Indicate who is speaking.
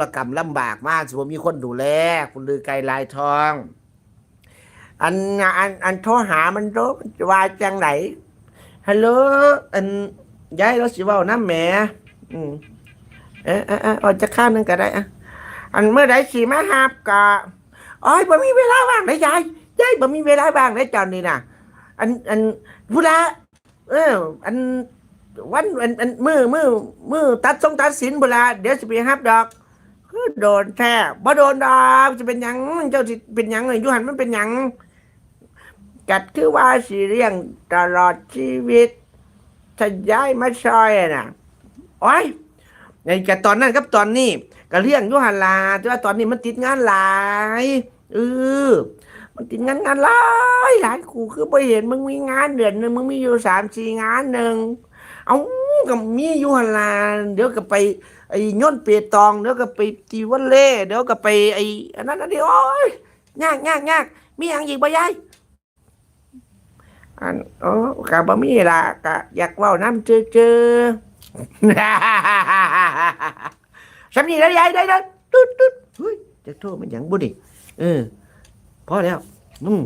Speaker 1: รกรรมลำบากมากสิว่มีคนดูแลคุณลือไกลลายทอง อันอันอันโทรหามันโทรว่าจังไหนฮัลโหลอันย้ายราสิเว้าน้ำแหมอืมเอ๊ะเอ๊ะเอ๊ะเอาจะข้ามนึงก็ได้อะอันเมื่อใดสิมาหาบกะอ้อยบ่มีเวลาว่างเลยยายยายบ่มีเวลาว่างเลยจอนนี่นะอันอันเวลาเออ อันวันอันอันมือมือมือตัดทรงตัดสินเวลาเดี๋ยวสิไปฮับดอก โดนแท้บ่โดนดอกจะเป็นหยังเจ้าสิเป็นหยังเลยยูหันมันเป็นหยังกัดคือว่าสิเลี้ยงตลอดชีวิตถ้าย้ายมาซอยน่ะโอ้ยไอ้กับตอนนั้นกับตอนนี้ก็เลี้ยงยูหันลาแต่ว่าตอนนี้มันติดงานหลายเออมันติดงานงานหลายหลายกูคือไปเห็นมึงมีงานเดือนหนึ่งมึงมีอยู่สามสี่งานหนึ่งเอา ก็มีอยู่หันลาเดี๋ยวก็ไปไอ้ย่นเปียตองเดี๋ยวก็ไปตีวันเล่เดี๋ยวก็ไปไอ้อันนั้นอันนี้โอ้ยยากยากยากมีอย่างอีกบ่ยายอันโอ้กะบ่มีละกะอยากเว้าน้ำเจอเจอสำนีแล้วยายได้แล้ตุ๊ดตุ๊ดเฮ้ยจะโทษมันหยังบุดิเออพอแล้วอืม